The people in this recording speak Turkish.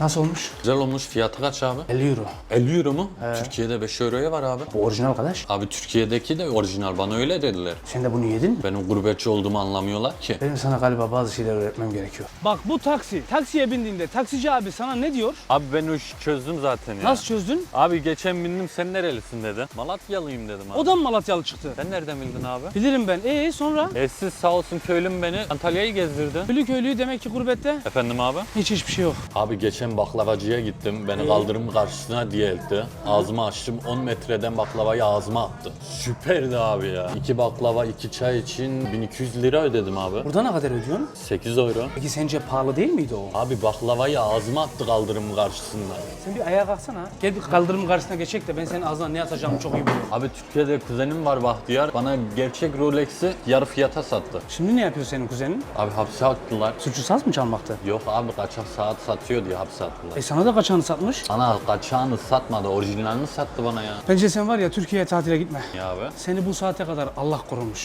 Nasıl olmuş? Güzel olmuş. Fiyatı kaç abi? 50 euro. 50 euro mu? Türkiye'de 5 euroya var abi. Bu orijinal arkadaş. Abi Türkiye'deki de orijinal. Bana öyle dediler. Sen de bunu yedin mi? Benim gurbetçi olduğumu anlamıyorlar ki. Benim sana galiba bazı şeyler öğretmem gerekiyor. Bak bu taksi. Taksiye bindiğinde taksici abi sana ne diyor? Abi ben o işi çözdüm zaten ya. Nasıl çözdün? Abi geçen bindim sen nerelisin dedi. Malatyalıyım dedim abi. O da mı Malatyalı çıktı? Sen nereden bildin abi? Bilirim ben. Ee sonra? E siz sağ olsun köylüm beni Antalya'yı gezdirdi. Köylü köylüyü demek ki gurbette Efendim abi? hiç hiçbir şey yok. Abi geçen baklavacıya gittim. Beni kaldırım karşısına diye etti. Ağzımı açtım. 10 metreden baklavayı ağzıma attı. Süperdi abi ya. İki baklava, iki çay için 1200 lira ödedim abi. Burada ne kadar ödüyorsun? 8 euro. Peki sence pahalı değil miydi o? Abi baklavayı ağzıma attı kaldırım karşısında. Sen bir ayağa kalksana. Gel bir kaldırımın karşısına geçecek de ben senin ağzına ne atacağımı çok iyi biliyorum. Abi Türkiye'de kuzenim var Bahtiyar. Bana gerçek Rolex'i yarı fiyata sattı. Şimdi ne yapıyor senin kuzenin? Abi hapse attılar. Suçu saz mı çalmaktı? Yok abi kaçak saat satıyor diye hapse attılar. E sana da kaçağını satmış. Ana kaçağını satmadı, orijinalini sattı bana ya. Bence sen var ya Türkiye'ye tatile gitme. Ya abi. Seni bu saate kadar Allah korumuş.